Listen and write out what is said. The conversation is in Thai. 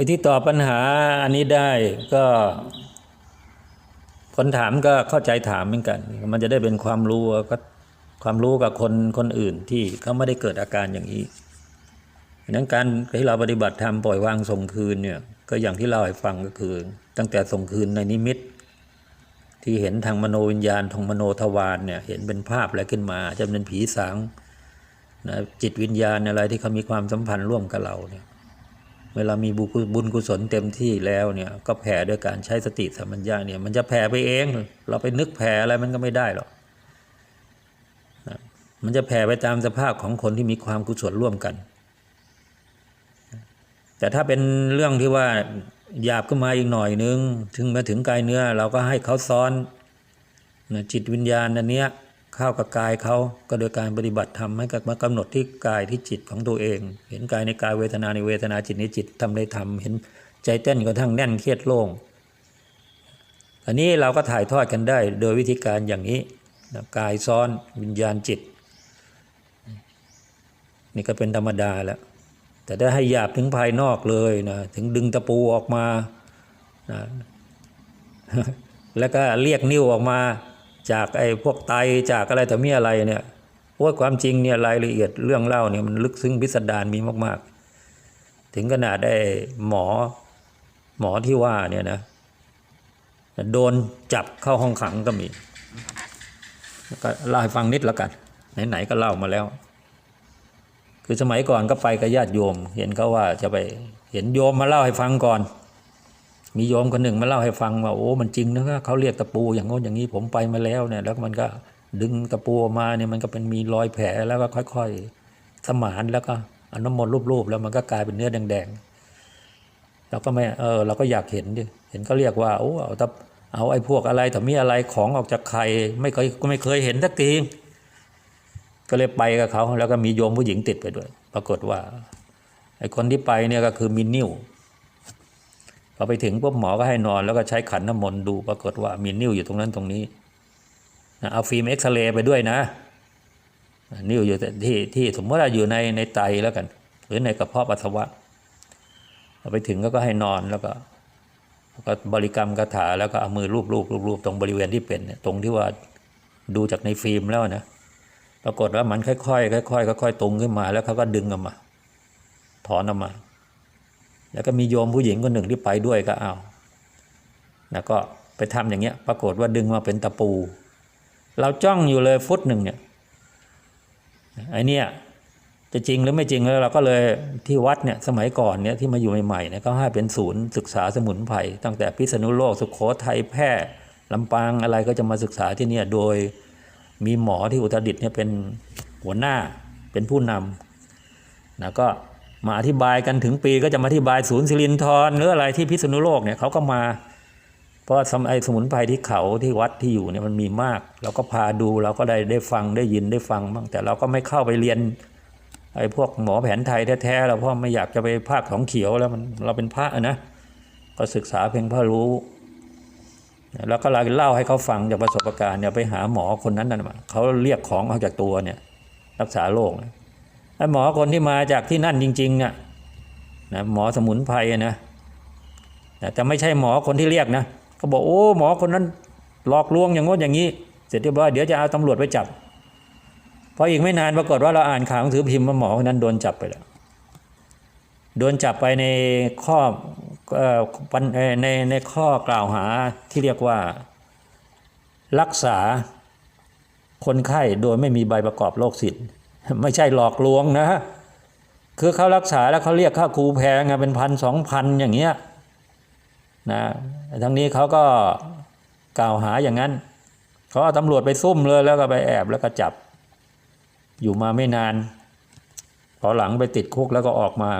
อ้ที่ตอบปัญหาอันนี้ได้ก็คนถามก็เข้าใจถามเหมือนกัน มันจะได้เป็นความรู้ก็ความรู้กับคนคนอื่นที่เขาไม่ได้เกิดอาการอย่างนี้ดังนั้นการที่เราปฏิบัติธรรมปล่อยวางส่งคืนเนี่ยก็อย่างที่เล่าให้ฟังก็คือ ตั้งแต่ส่งคืนในนิมิต ที่เห็นทางมโนวิญญาณทางมโนทวารเนี่ยเห็นเป็นภาพอะไรขึ้นมาจะเป็นผีสางนะจิตวิญญาณอะไรที่เขามีความสัมพันธ์ร่วมกับเราเนี่ย เวลามีบุญกุศลเต็มที่แล้วเนี่ยก็แผ่ด้วยการใช้สติสัมปัญญะเนี่ยมันจะแผ่ไปเอง เราไปนึกแผ่อะไรมันก็ไม่ได้หรอกนะมันจะแผ่ไปตามสภาพของคนที่มีความกุศลร่วมกัน แต่ถ้าเป็นเรื่องที่ว่าหยาบขึ้นมาอีกหน่อยนึง ถึงมาถึงกายเนื้อเราก็ให้เขาซ้อนจิตวิญญาณอันเนี้ย เข้ากับกายเขาก็โดยการปฏิบัติธรรมให้กับมากำหนดที่กายที่จิตของตัวเอง เห็นกายในกายเวทนาในเวทนาจิตในจิตทำได้ทำเห็นใจเต้นกระทั่งแน่นเครียดโล่งอันนี้เราก็ถ่ายทอดกันได้โดยวิธีการอย่างนี้นะกายซ้อนวิญญาณจิต นี่ก็เป็นธรรมดาแล้ว แต่ถ้ให้หยาบถึงภายนอกเลยนะถึงดึงตะปูออกมานะแล้วก็เรียกนิ้วออกมา จากไอ้พวกไตจากอะไรแต่มีอะไรเนี่ยว่าความจริงเนี่ยรายละเอียดเรื่องเล่าเนี่ยมันลึกซึ้งพิสดารมีมาก ๆ ถึงขนาดได้หมอหมอที่ว่าเนี่ยนะโดนจับเข้าห้องขังก็มีก็เล่าให้ฟังนิดละกันไหนๆก็เล่ามาแล้ว คือสมัยก่อนก็ไปกับญาติโยม เห็นเขาว่าจะไปเห็นโยมมาเล่าให้ฟังก่อน มีโยมคนหนึ่งมาเล่าให้ฟังว่าโอ้มันจริงนะเขาเรียกตะปูอย่างโน้นอย่างนี้ผมไปมาแล้วเนี่ย แล้วมันก็ดึงตะปูออกมาเนี่ยมันก็เป็นมีรอยแผลแล้วก็ค่อยๆ สมานแล้วก็เอาน้ำมนต์รูปๆแล้วมันก็กลายเป็นเนื้อแดงๆเราก็ไม่เออเราก็อยากเห็นดิเห็นเขาเรียกว่าโอ้เอาตะเอาไอ้พวกอะไรแต่มีอะไรของออกจากไข่ไม่เคยก็ไม่เคยเห็นสักทีก็เลยไปกับเขาแล้วก็มีโยมผู้หญิงติดไปด้วย ปรากฏว่าไอ้คนที่ไปเนี่ยก็คือมีนิ้ว พอไปถึงปุ๊บหมอก็ให้นอนแล้วก็ใช้ขันน้ำมนต์ดูปรากฏว่ามีนิ้วอยู่ตรงนั้นตรงนี้นะเอาฟิล์มเอ็กซเรย์ไปด้วยนะ นิ้วอยู่ที่ที่สมมติว่าอยู่ในในไตแล้วกัน หรือในกระเพาะปัสสาวะพอไปถึงก็ให้นอนแล้วก็ก็บริกรรมคาถาแล้วก็เอามือรูปรูปรูปรูปตรงบริเวณที่เป็นตรงที่ว่าดูจากในฟิล์มแล้วนะปรากฏว่ามันค่อยๆค่อยๆค่อยๆตรงขึ้นมาแล้วเขาก็ดึงออกมา ถอนออกมา แล้วก็มีโยมผู้หญิงคนหนึ่งที่ไปด้วยก็เอาแล้วก็ไปทำอย่างเงี้ย ปรากฏว่าดึงมาเป็นตะปู เราจ้องอยู่เลยฟุตหนึ่งเนี่ยไอเนี้ยจะจริงหรือไม่จริงแล้วเราก็เลยที่วัดเนี่ยสมัยก่อนเนี่ยที่มาอยู่ใหม่ๆเนี่ยก็ให้เป็นศูนย์ศึกษาสมุนไพรตั้งแต่พิษณุโลกสุขโขทัยแพร่ลำปางอะไรก็จะมาศึกษาที่เนี่ยโดยมีหมอที่อุตรดิตถ์เนี่ยเป็นหัวหน้าเป็นผู้นำนะก็ มาอธิบายกันถึงปีก็จะมาอธิบายศูนย์สิรินทรหรืออะไรที่พิษณุโลกเนี่ยเขาก็มา เพราะสมไอสมุนไพรที่เขาที่วัดที่อยู่เนี่ยมันมีมาก เราก็พาดูเราก็ได้ได้ฟังได้ยินได้ฟังบ้างแต่เราก็ไม่เข้าไปเรียนไอ้พวกหมอแผนไทยแท้ๆเราเพราะไม่อยากจะไปภาคของเขียวแล้วมันเราเป็นพระนะก็ศึกษาเพียงพอรู้ แล้วก็เราเล่าให้เขาฟังจากประสบการณ์เนี่ยไปหาหมอคนนั้นน่ะมาเขาเรียกของออกจากตัวเนี่ยรักษาโรคนะ ไอ้หมอคนที่มาจากที่นั่นจริงๆเนี่ยนะหมอสมุนไพรนะแต่ไม่ใช่หมอคนที่เรียกนะเขาบอกโอ้หมอคนนั้นหลอกลวงอย่างงดอย่างนี้ เสร็จเรียบร้อยเดี๋ยวจะเอาตำรวจไปจับพออีกไม่นานปรากฏว่าเราอ่านข่าวหนังสือพิมพ์ว่าหมอคนนั้นโดนจับไปแล้วโดนจับไปในข้อในในข้อกล่าวหาที่เรียกว่า รักษาคนไข้โดยไม่มีใบประกอบโรคสิทธิ์ ไม่ใช่หลอกลวงนะ คือเขารักษาแล้วเขาเรียกค่าครูแพงเป็นพันสองพันอย่างเงี้ยนะทั้งนี้เขาก็กล่าวหาอย่างนั้นเขาเอาตำรวจไปซุ่มเลยแล้วก็ไปแอบแล้วก็จับ อยู่มาไม่นานพอหลังไปติดคุกแล้วก็ออกมา